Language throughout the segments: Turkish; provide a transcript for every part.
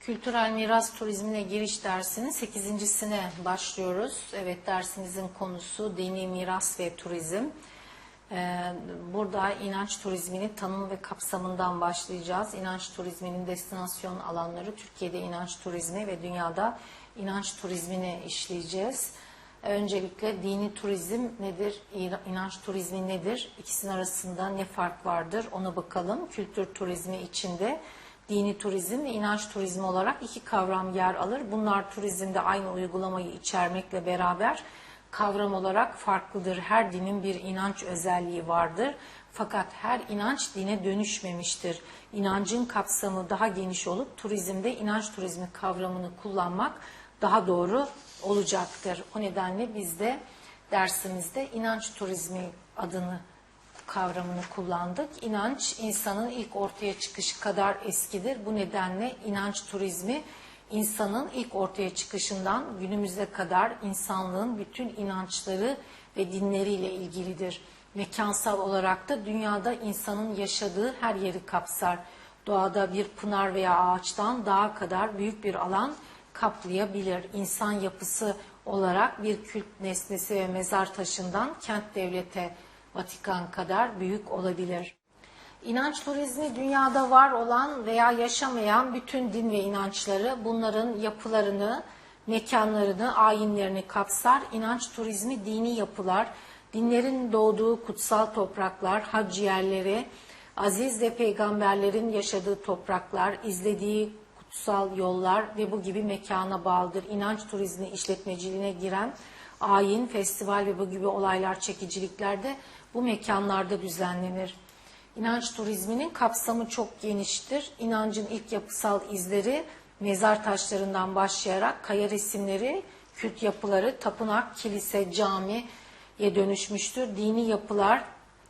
Kültürel miras turizmine giriş dersinin 8.sine başlıyoruz. Evet dersimizin konusu dini miras ve turizm. Ee, Burada inanç turizminin tanım ve kapsamından başlayacağız. İnanç turizminin destinasyon alanları, Türkiye'de inanç turizmi ve dünyada inanç turizmini işleyeceğiz. Öncelikle dini turizm nedir, inanç turizmi nedir, ikisinin arasında ne fark vardır ona bakalım. Kültür turizmi içinde dini turizm ve inanç turizmi olarak iki kavram yer alır. Bunlar turizmde aynı uygulamayı içermekle beraber kavram olarak farklıdır. Her dinin bir inanç özelliği vardır. Fakat her inanç dine dönüşmemiştir. İnancın kapsamı daha geniş olup turizmde inanç turizmi kavramını kullanmak daha doğru olacaktır. O nedenle biz de dersimizde inanç turizmi adını kavramını kullandık. İnanç insanın ilk ortaya çıkışı kadar eskidir. Bu nedenle inanç turizmi insanın ilk ortaya çıkışından günümüze kadar insanlığın bütün inançları ve dinleriyle ilgilidir. Mekansal olarak da dünyada insanın yaşadığı her yeri kapsar. Doğada bir pınar veya ağaçtan dağa kadar büyük bir alan kaplayabilir. İnsan yapısı olarak bir kült nesnesi ve mezar taşından kent devlete Vatikan kadar büyük olabilir. İnanç turizmi dünyada var olan veya yaşamayan bütün din ve inançları, bunların yapılarını, mekanlarını, ayinlerini kapsar. İnanç turizmi dini yapılar, dinlerin doğduğu kutsal topraklar, hac yerleri, aziz ve peygamberlerin yaşadığı topraklar, izlediği kutsal yollar ve bu gibi mekana bağlıdır. İnanç turizmi işletmeciliğine giren ayin, festival ve bu gibi olaylar, çekicilikler de bu mekanlarda düzenlenir. İnanç turizminin kapsamı çok geniştir. İnancın ilk yapısal izleri mezar taşlarından başlayarak kaya resimleri, kült yapıları, tapınak, kilise, camiye dönüşmüştür. Dini yapılar,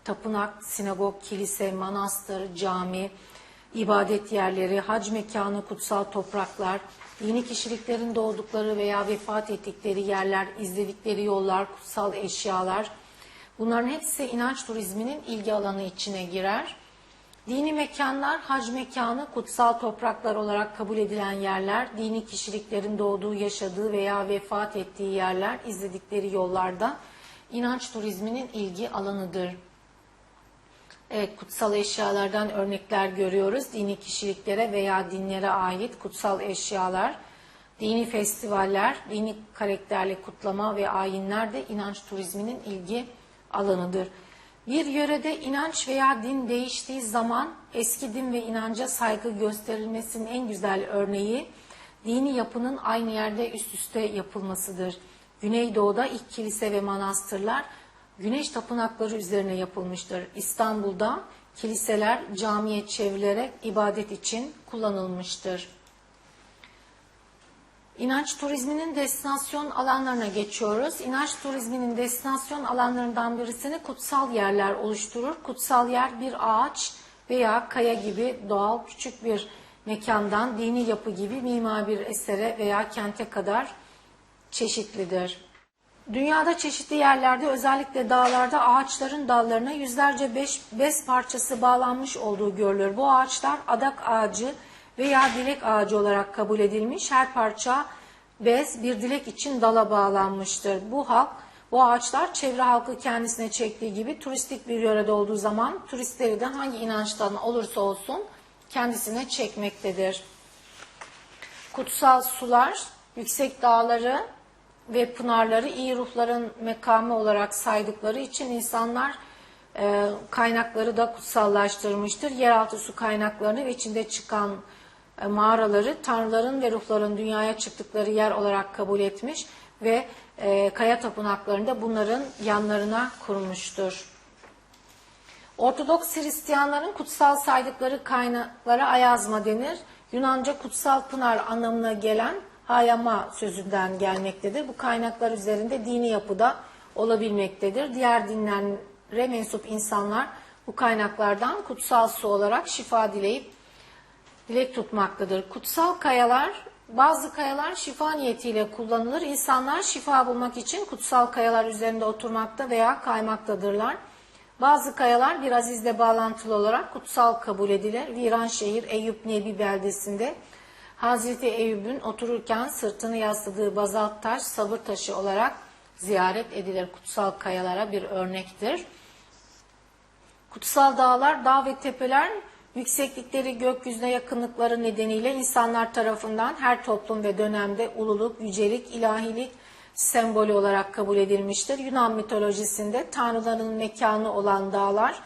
tapınak, sinagog, kilise, manastır, cami, ibadet yerleri, hac mekanı, kutsal topraklar, dini kişiliklerin doğdukları veya vefat ettikleri yerler, izledikleri yollar, kutsal eşyalar, bunların hepsi inanç turizminin ilgi alanı içine girer. Dini mekanlar, hac mekanı, kutsal topraklar olarak kabul edilen yerler, dini kişiliklerin doğduğu, yaşadığı veya vefat ettiği yerler, izledikleri yollarda inanç turizminin ilgi alanıdır. Evet, kutsal eşyalardan örnekler görüyoruz. Dini kişiliklere veya dinlere ait kutsal eşyalar, dini festivaller, dini karakterli kutlama ve ayinler de inanç turizminin ilgi alanıdır. Bir yörede inanç veya din değiştiği zaman eski din ve inanca saygı gösterilmesinin en güzel örneği dini yapının aynı yerde üst üste yapılmasıdır. Güneydoğu'da ilk kilise ve manastırlar güneş tapınakları üzerine yapılmıştır. İstanbul'da kiliseler camiye çevrilerek ibadet için kullanılmıştır. İnanç turizminin destinasyon alanlarına geçiyoruz. İnanç turizminin destinasyon alanlarından birisini kutsal yerler oluşturur. Kutsal yer bir ağaç veya kaya gibi doğal küçük bir mekandan dini yapı gibi mimar bir esere veya kente kadar çeşitlidir. Dünyada çeşitli yerlerde özellikle dağlarda ağaçların dallarına yüzlerce beş, bez parçası bağlanmış olduğu görülür. Bu ağaçlar adak ağacı veya dilek ağacı olarak kabul edilmiş. Her parça bez bir dilek için dala bağlanmıştır. Bu halk, bu ağaçlar çevre halkı kendisine çektiği gibi turistik bir yörede olduğu zaman turistleri de hangi inançtan olursa olsun kendisine çekmektedir. Kutsal sular, yüksek dağları ve pınarları iyi ruhların mekamı olarak saydıkları için insanlar e, kaynakları da kutsallaştırmıştır. Yeraltı su kaynaklarını ve içinde çıkan mağaraları tanrıların ve ruhların dünyaya çıktıkları yer olarak kabul etmiş ve e, kaya tapınaklarında bunların yanlarına kurmuştur. Ortodoks Hristiyanların kutsal saydıkları kaynaklara ayazma denir. Yunanca kutsal pınar anlamına gelen hayama sözünden gelmektedir. Bu kaynaklar üzerinde dini yapıda olabilmektedir. Diğer dinlere mensup insanlar bu kaynaklardan kutsal su olarak şifa dileyip dilek tutmaktadır. Kutsal kayalar, bazı kayalar şifa niyetiyle kullanılır. İnsanlar şifa bulmak için kutsal kayalar üzerinde oturmakta veya kaymaktadırlar. Bazı kayalar bir azizle bağlantılı olarak kutsal kabul edilir. Viran şehir Eyüp Nebi beldesinde Hazreti Eyüp'ün otururken sırtını yasladığı bazalt taş sabır taşı olarak ziyaret edilir. Kutsal kayalara bir örnektir. Kutsal dağlar, dağ ve tepeler yükseklikleri gökyüzüne yakınlıkları nedeniyle insanlar tarafından her toplum ve dönemde ululuk, yücelik, ilahilik sembolü olarak kabul edilmiştir. Yunan mitolojisinde tanrıların mekanı olan dağlar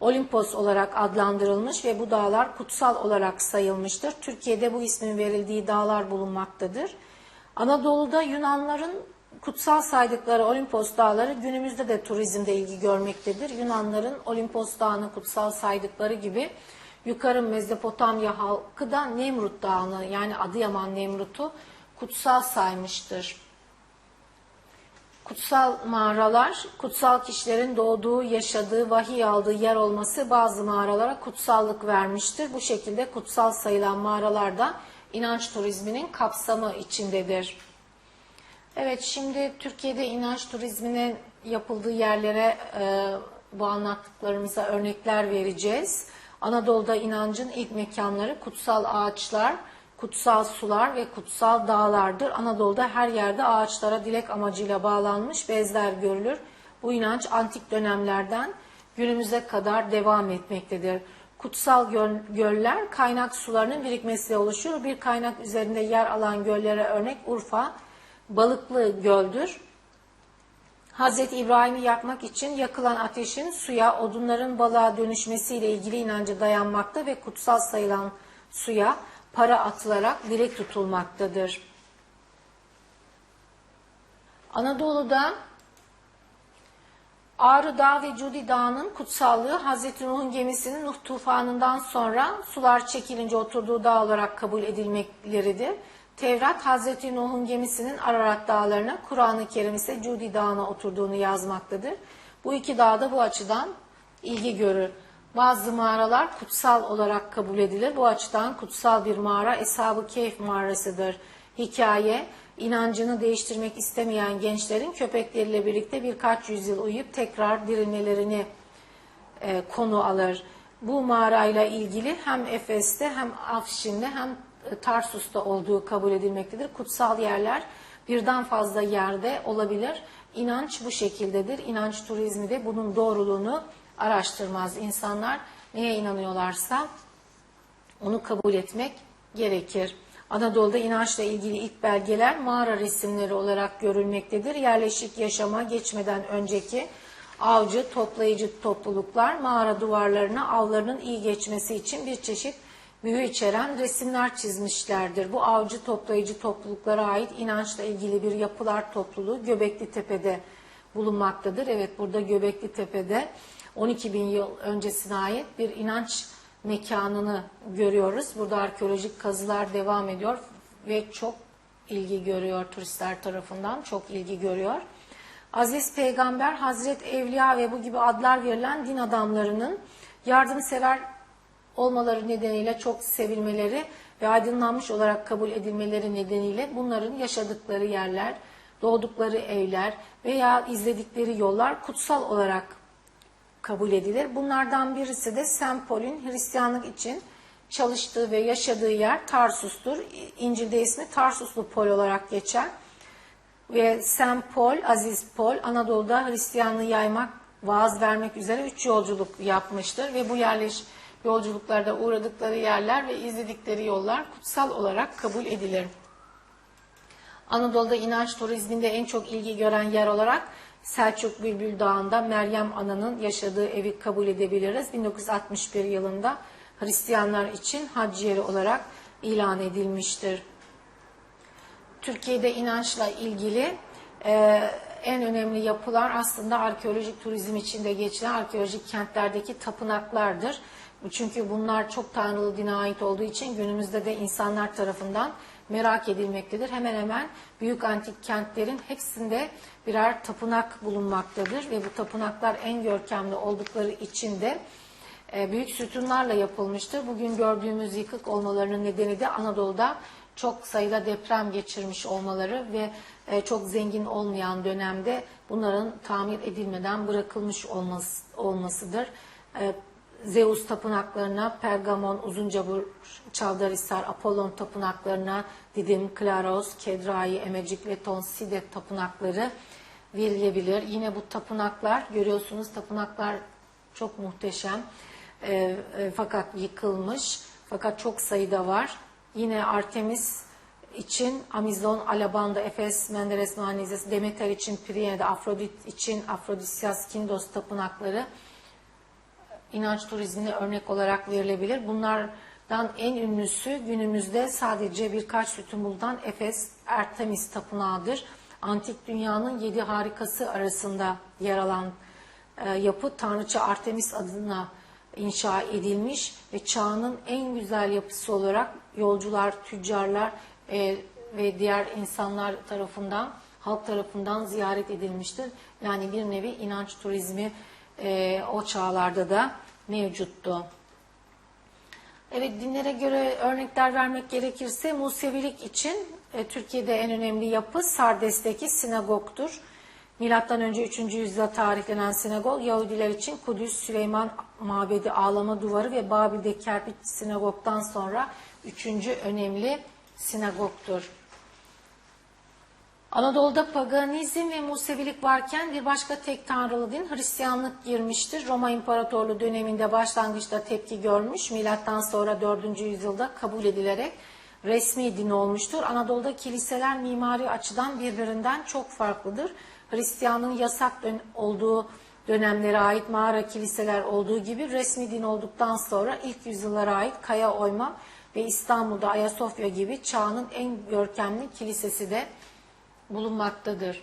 Olimpos olarak adlandırılmış ve bu dağlar kutsal olarak sayılmıştır. Türkiye'de bu ismin verildiği dağlar bulunmaktadır. Anadolu'da Yunanların kutsal saydıkları Olimpos dağları günümüzde de turizmde ilgi görmektedir. Yunanların Olimpos dağını kutsal saydıkları gibi yukarı Mezopotamya halkı da Nemrut dağını yani Adıyaman Nemrut'u kutsal saymıştır. Kutsal mağaralar, kutsal kişilerin doğduğu, yaşadığı, vahiy aldığı yer olması bazı mağaralara kutsallık vermiştir. Bu şekilde kutsal sayılan mağaralar da inanç turizminin kapsamı içindedir. Evet, şimdi Türkiye'de inanç turizminin yapıldığı yerlere e, bu anlattıklarımıza örnekler vereceğiz. Anadolu'da inancın ilk mekanları kutsal ağaçlar, kutsal sular ve kutsal dağlardır. Anadolu'da her yerde ağaçlara dilek amacıyla bağlanmış bezler görülür. Bu inanç antik dönemlerden günümüze kadar devam etmektedir. Kutsal göl- göller kaynak sularının birikmesiyle oluşur. Bir kaynak üzerinde yer alan göllere örnek Urfa, Balıklı Göl'dür. Hazreti İbrahim'i yakmak için yakılan ateşin suya, odunların balığa dönüşmesiyle ilgili inancı dayanmakta ve kutsal sayılan suya para atılarak dilek tutulmaktadır. Anadolu'da Ağrı Dağı ve Cudi Dağı'nın kutsallığı Hazreti Nuh'un gemisinin Nuh tufanından sonra sular çekilince oturduğu dağ olarak kabul edilmekleridir. Tevrat Hazreti Nuh'un gemisinin Ararat dağlarına, Kur'an-ı Kerim ise Cudi Dağı'na oturduğunu yazmaktadır. Bu iki dağda bu açıdan ilgi görür. Bazı mağaralar kutsal olarak kabul edilir. Bu açıdan kutsal bir mağara Eshab-ı Kehf mağarasıdır. Hikaye, inancını değiştirmek istemeyen gençlerin köpekleriyle birlikte birkaç yüzyıl uyuyup tekrar dirilmelerini e, konu alır. Bu mağarayla ilgili hem Efes'te hem Afşin'de hem Tarsus'ta olduğu kabul edilmektedir. Kutsal yerler birden fazla yerde olabilir. İnanç bu şekildedir. İnanç turizmi de bunun doğruluğunu araştırmaz. İnsanlar neye inanıyorlarsa onu kabul etmek gerekir. Anadolu'da inançla ilgili ilk belgeler mağara resimleri olarak görülmektedir. Yerleşik yaşama geçmeden önceki avcı, toplayıcı topluluklar mağara duvarlarına avlarının iyi geçmesi için bir çeşit büyü içeren resimler çizmişlerdir. Bu avcı toplayıcı topluluklara ait inançla ilgili bir yapılar topluluğu Göbekli Tepe'de bulunmaktadır. Evet burada Göbekli Tepe'de 12 bin yıl öncesine ait bir inanç mekanını görüyoruz. Burada arkeolojik kazılar devam ediyor ve çok ilgi görüyor turistler tarafından, çok ilgi görüyor. Aziz Peygamber, Hazret Evliya ve bu gibi adlar verilen din adamlarının yardımsever olmaları nedeniyle çok sevilmeleri ve aydınlanmış olarak kabul edilmeleri nedeniyle bunların yaşadıkları yerler, doğdukları evler veya izledikleri yollar kutsal olarak kabul edilir. Bunlardan birisi de St. Paul'ün Hristiyanlık için çalıştığı ve yaşadığı yer Tarsus'tur. İncil'de ismi Tarsuslu Pol olarak geçer. Ve St. Paul, Aziz Paul Anadolu'da Hristiyanlığı yaymak, vaaz vermek üzere üç yolculuk yapmıştır. Ve bu yerleş yolculuklarda uğradıkları yerler ve izledikleri yollar kutsal olarak kabul edilir. Anadolu'da inanç turizminde en çok ilgi gören yer olarak Selçuk Bülbül Dağı'nda Meryem Ana'nın yaşadığı evi kabul edebiliriz. 1961 yılında Hristiyanlar için hac yeri olarak ilan edilmiştir. Türkiye'de inançla ilgili e, en önemli yapılar aslında arkeolojik turizm içinde geçilen arkeolojik kentlerdeki tapınaklardır. Çünkü bunlar çok tanrılı dine ait olduğu için günümüzde de insanlar tarafından merak edilmektedir. Hemen hemen büyük antik kentlerin hepsinde birer tapınak bulunmaktadır ve bu tapınaklar en görkemli oldukları için de e, büyük sütunlarla yapılmıştır. Bugün gördüğümüz yıkık olmalarının nedeni de Anadolu'da çok sayıda deprem geçirmiş olmaları ve e, çok zengin olmayan dönemde bunların tamir edilmeden bırakılmış olması, olmasıdır. Zeus tapınaklarına, Pergamon, Uzuncaburç, Çavdarhisar, Apollon tapınaklarına, Didim, Klaros, Kedrai, Emecik, Leton, Sidet tapınakları verilebilir. Yine bu tapınaklar, görüyorsunuz tapınaklar çok muhteşem. E, e, fakat yıkılmış. Fakat çok sayıda var. Yine Artemis için Amizon, Alabanda, Efes, Menderes, Manizes, Demeter için Priyene'de, Afrodit için Afrodisyas, Kindos tapınakları inanç turizmine örnek olarak verilebilir. Bunlardan en ünlüsü günümüzde sadece birkaç sütun bulunan Efes Artemis Tapınağı'dır. Antik dünyanın yedi harikası arasında yer alan e, yapı Tanrıça Artemis adına inşa edilmiş ve çağının en güzel yapısı olarak yolcular, tüccarlar e, ve diğer insanlar tarafından, halk tarafından ziyaret edilmiştir. Yani bir nevi inanç turizmi e, o çağlarda da mevcuttu. Evet dinlere göre örnekler vermek gerekirse Musevilik için e, Türkiye'de en önemli yapı Sardes'teki sinagogdur. Milattan önce 3. yüzyılda tarihlenen sinagog Yahudiler için Kudüs, Süleyman Mabedi, Ağlama Duvarı ve Babil'de kerpiç sinagogdan sonra üçüncü önemli sinagogtur. Anadolu'da paganizm ve Musevilik varken bir başka tek tanrılı din Hristiyanlık girmiştir. Roma İmparatorluğu döneminde başlangıçta tepki görmüş. Milattan sonra 4. yüzyılda kabul edilerek resmi din olmuştur. Anadolu'da kiliseler mimari açıdan birbirinden çok farklıdır. Hristiyanlığın yasak olduğu dönemlere ait mağara kiliseler olduğu gibi resmi din olduktan sonra ilk yüzyıllara ait Kaya Oyma ve İstanbul'da Ayasofya gibi çağının en görkemli kilisesi de bulunmaktadır.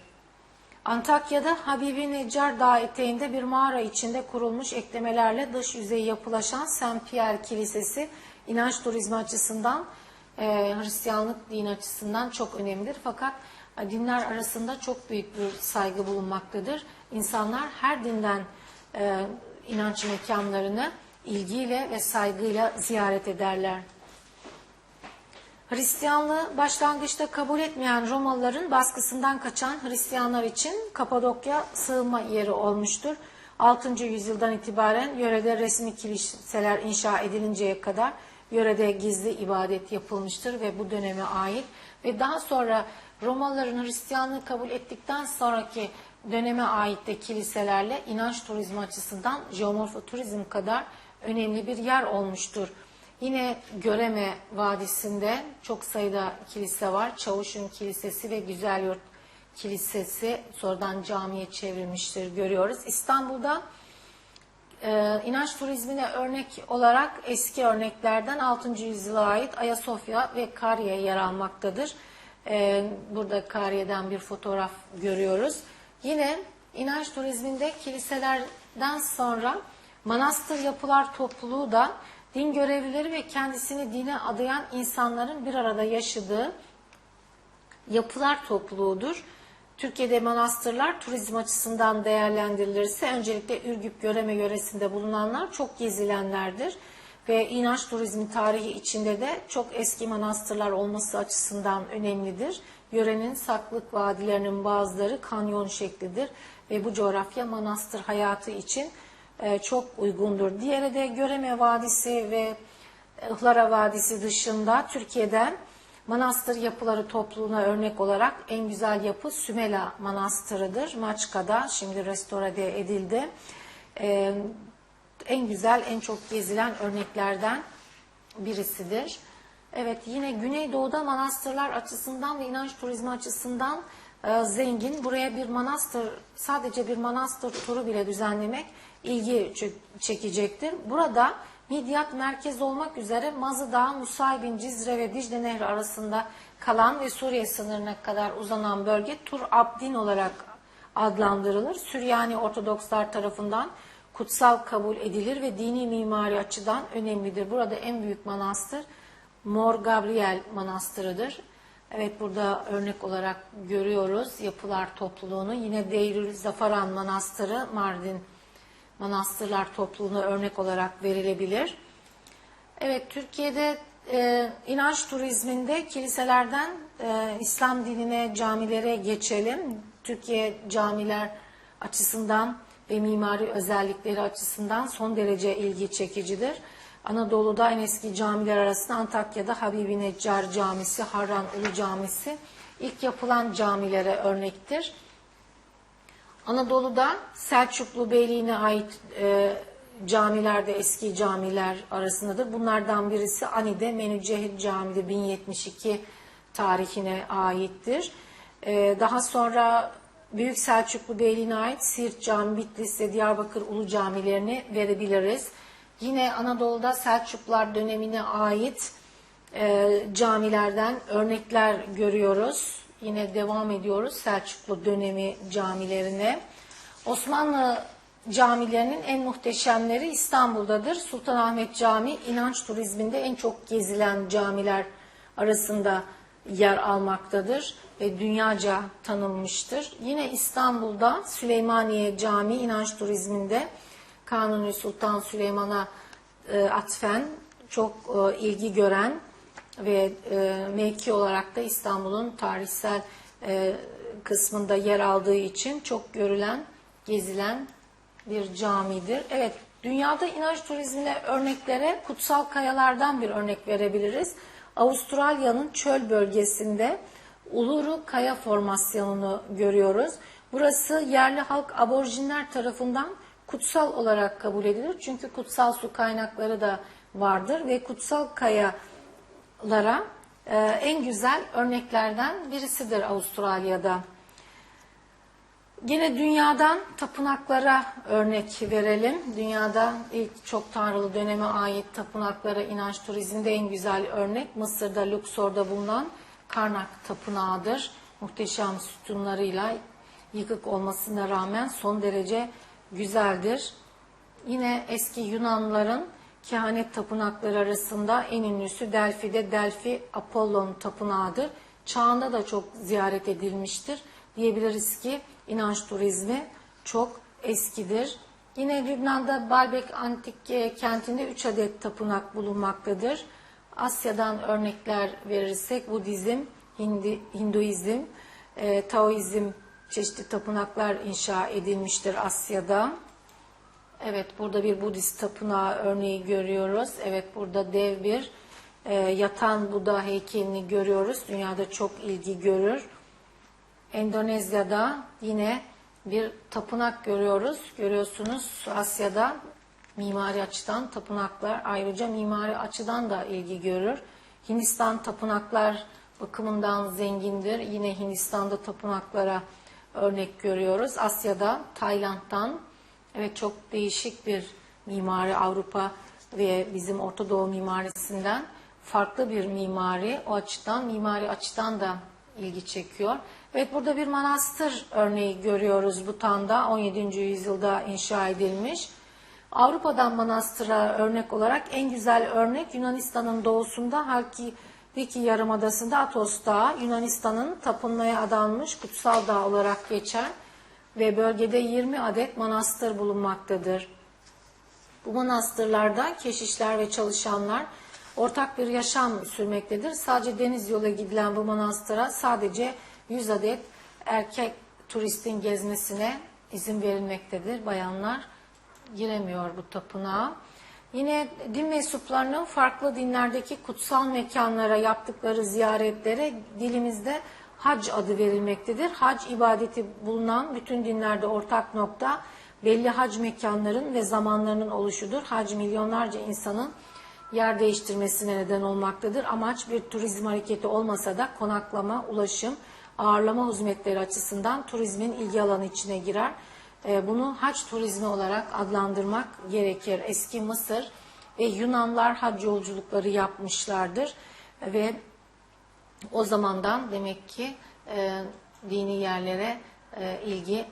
Antakya'da Habibi Neccar Dağı eteğinde bir mağara içinde kurulmuş eklemelerle dış yüzeyi yapılaşan Saint Pierre Kilisesi inanç turizmi açısından, e, Hristiyanlık din açısından çok önemlidir. Fakat dinler arasında çok büyük bir saygı bulunmaktadır. İnsanlar her dinden e, inanç mekanlarını ilgiyle ve saygıyla ziyaret ederler. Hristiyanlığı başlangıçta kabul etmeyen Romalıların baskısından kaçan Hristiyanlar için Kapadokya sığınma yeri olmuştur. 6. yüzyıldan itibaren yörede resmi kiliseler inşa edilinceye kadar yörede gizli ibadet yapılmıştır ve bu döneme ait ve daha sonra Romalıların Hristiyanlığı kabul ettikten sonraki döneme ait de kiliselerle inanç turizmi açısından jeomorfo turizm kadar önemli bir yer olmuştur. Yine Göreme Vadisi'nde çok sayıda kilise var. Çavuşun Kilisesi ve Güzelyurt Kilisesi sonradan camiye çevrilmiştir görüyoruz. İstanbul'da e, inanç turizmine örnek olarak eski örneklerden 6. yüzyıla ait Ayasofya ve Kariye yer almaktadır. E, burada Kariye'den bir fotoğraf görüyoruz. Yine inanç turizminde kiliselerden sonra manastır yapılar topluluğu da din görevlileri ve kendisini dine adayan insanların bir arada yaşadığı yapılar topluluğudur. Türkiye'de manastırlar turizm açısından değerlendirilirse öncelikle Ürgüp Göreme yöresinde bulunanlar çok gezilenlerdir. Ve inanç turizmi tarihi içinde de çok eski manastırlar olması açısından önemlidir. Yörenin saklık vadilerinin bazıları kanyon şeklidir ve bu coğrafya manastır hayatı için e, çok uygundur. Diğeri de Göreme Vadisi ve Ihlara Vadisi dışında Türkiye'den manastır yapıları topluluğuna örnek olarak en güzel yapı Sümela Manastırı'dır. Maçka'da şimdi restore edildi. E, en güzel, en çok gezilen örneklerden birisidir. Evet yine Güneydoğu'da manastırlar açısından ve inanç turizmi açısından e, zengin. Buraya bir manastır, sadece bir manastır turu bile düzenlemek ilgi çekecektir. Burada Midyat merkez olmak üzere Mazı Dağı, Nusaybin, Cizre ve Dicle Nehri arasında kalan ve Suriye sınırına kadar uzanan bölge Tur Abdin olarak adlandırılır. Süryani Ortodokslar tarafından kutsal kabul edilir ve dini mimari açıdan önemlidir. Burada en büyük manastır Mor Gabriel Manastırı'dır. Evet burada örnek olarak görüyoruz yapılar topluluğunu. Yine Deyrül Zafaran Manastırı Mardin manastırlar topluluğuna örnek olarak verilebilir. Evet, Türkiye'de e, inanç turizminde kiliselerden e, İslam dinine, camilere geçelim. Türkiye camiler açısından ve mimari özellikleri açısından son derece ilgi çekicidir. Anadolu'da en eski camiler arasında Antakya'da Habibi Neccar Camisi, Harran Ulu Camisi ilk yapılan camilere örnektir. Anadolu'da Selçuklu Beyliği'ne ait e, camiler de eski camiler arasındadır. Bunlardan birisi Ani'de Menücehid Camii 1072 tarihine aittir. E, daha sonra Büyük Selçuklu Beyliği'ne ait Siirt Camii, Bitlis ve Diyarbakır Ulu Camilerini verebiliriz. Yine Anadolu'da Selçuklular dönemine ait e, camilerden örnekler görüyoruz. Yine devam ediyoruz Selçuklu dönemi camilerine. Osmanlı camilerinin en muhteşemleri İstanbul'dadır. Sultanahmet Camii inanç turizminde en çok gezilen camiler arasında yer almaktadır ve dünyaca tanınmıştır. Yine İstanbul'da Süleymaniye Camii inanç turizminde Kanuni Sultan Süleyman'a e, atfen çok e, ilgi gören ve e, mevki olarak da İstanbul'un tarihsel e, kısmında yer aldığı için çok görülen, gezilen bir camidir. Evet, dünyada inanç turizmine örneklere kutsal kayalardan bir örnek verebiliriz. Avustralya'nın çöl bölgesinde Uluru Kaya formasyonunu görüyoruz. Burası yerli halk aborjinler tarafından kutsal olarak kabul edilir. Çünkü kutsal su kaynakları da vardır ve kutsal kayalara e, en güzel örneklerden birisidir Avustralya'da. Yine dünyadan tapınaklara örnek verelim. Dünyada ilk çok tanrılı döneme ait tapınaklara inanç turizminde en güzel örnek Mısır'da Luxor'da bulunan Karnak Tapınağı'dır. Muhteşem sütunlarıyla yıkık olmasına rağmen son derece güzeldir. Yine eski Yunanların kehanet tapınakları arasında en ünlüsü Delfi'de Delfi Apollon Tapınağı'dır. Çağında da çok ziyaret edilmiştir. Diyebiliriz ki inanç turizmi çok eskidir. Yine Lübnan'da Baalbek Antik kentinde 3 adet tapınak bulunmaktadır. Asya'dan örnekler verirsek Budizm, Hindi, Hinduizm, e, Taoizm çeşitli tapınaklar inşa edilmiştir Asya'da. Evet burada bir Budist tapınağı örneği görüyoruz. Evet burada dev bir e, yatan Buda heykelini görüyoruz. Dünyada çok ilgi görür. Endonezya'da yine bir tapınak görüyoruz. Görüyorsunuz Asya'da mimari açıdan tapınaklar ayrıca mimari açıdan da ilgi görür. Hindistan tapınaklar bakımından zengindir. Yine Hindistan'da tapınaklara örnek görüyoruz. Asya'da Tayland'dan evet çok değişik bir mimari Avrupa ve bizim Orta Doğu mimarisinden farklı bir mimari. O açıdan mimari açıdan da ilgi çekiyor. Evet burada bir manastır örneği görüyoruz Butan'da 17. yüzyılda inşa edilmiş. Avrupa'dan manastıra örnek olarak en güzel örnek Yunanistan'ın doğusunda Halkidiki Yarımadası'nda Atos Dağı, Yunanistan'ın tapınmaya adanmış kutsal dağ olarak geçer ve bölgede 20 adet manastır bulunmaktadır. Bu manastırlarda keşişler ve çalışanlar ortak bir yaşam sürmektedir. Sadece deniz yola gidilen bu manastıra sadece 100 adet erkek turistin gezmesine izin verilmektedir. Bayanlar giremiyor bu tapınağa. Yine din mensuplarının farklı dinlerdeki kutsal mekanlara yaptıkları ziyaretlere dilimizde hac adı verilmektedir. Hac ibadeti bulunan bütün dinlerde ortak nokta belli hac mekanların ve zamanlarının oluşudur. Hac milyonlarca insanın yer değiştirmesine neden olmaktadır. Amaç bir turizm hareketi olmasa da konaklama, ulaşım, ağırlama hizmetleri açısından turizmin ilgi alanı içine girer. Ee, bunu hac turizmi olarak adlandırmak gerekir. Eski Mısır ve Yunanlar hac yolculukları yapmışlardır ve o zamandan demek ki e, dini yerlere e, ilgi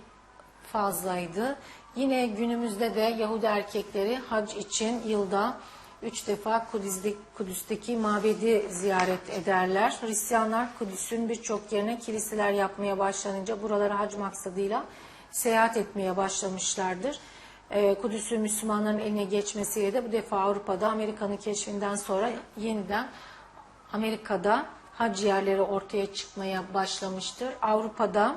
fazlaydı. Yine günümüzde de Yahudi erkekleri hac için yılda üç defa Kudüs'teki, Kudüs'teki mabedi ziyaret ederler. Hristiyanlar Kudüs'ün birçok yerine kiliseler yapmaya başlanınca buralara hac maksadıyla seyahat etmeye başlamışlardır. Ee, Kudüs'ün Müslümanların eline geçmesiyle de bu defa Avrupa'da Amerika'nın keşfinden sonra yeniden Amerika'da hac yerleri ortaya çıkmaya başlamıştır. Avrupa'da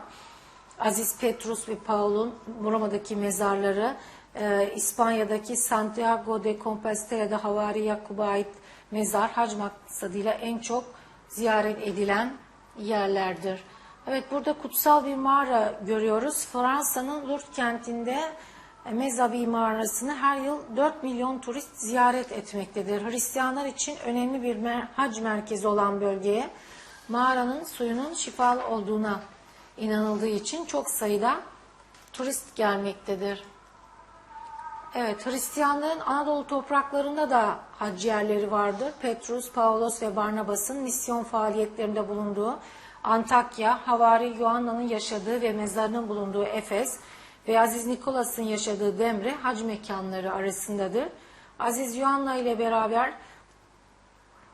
Aziz Petrus ve Paul'un Roma'daki mezarları, e, İspanya'daki Santiago de Compostela'da Havari Yakub'a ait mezar hac maksadıyla en çok ziyaret edilen yerlerdir. Evet burada kutsal bir mağara görüyoruz. Fransa'nın Lourdes kentinde e, Mezabi mağarasını her yıl 4 milyon turist ziyaret etmektedir. Hristiyanlar için önemli bir hac merkezi olan bölgeye mağaranın suyunun şifalı olduğuna inanıldığı için çok sayıda turist gelmektedir. Evet, Hristiyanların Anadolu topraklarında da hac yerleri vardır. Petrus, Paulos ve Barnabas'ın misyon faaliyetlerinde bulunduğu Antakya, Havari Yuhanna'nın yaşadığı ve mezarının bulunduğu Efes ve Aziz Nikolas'ın yaşadığı Demre hac mekanları arasındadır. Aziz Yuhanna ile beraber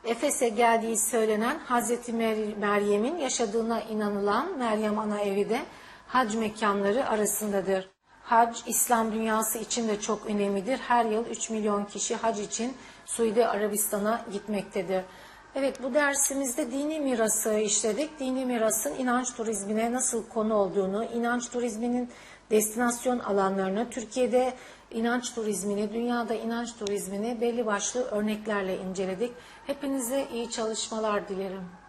Efes'e geldiği söylenen Hazreti Mer- Meryem'in yaşadığına inanılan Meryem Ana evi de hac mekanları arasındadır. Hac, İslam dünyası için de çok önemlidir. Her yıl 3 milyon kişi hac için Suudi Arabistan'a gitmektedir. Evet bu dersimizde dini mirası işledik. Dini mirasın inanç turizmine nasıl konu olduğunu, inanç turizminin destinasyon alanlarını, Türkiye'de inanç turizmini, dünyada inanç turizmini belli başlı örneklerle inceledik. Hepinize iyi çalışmalar dilerim.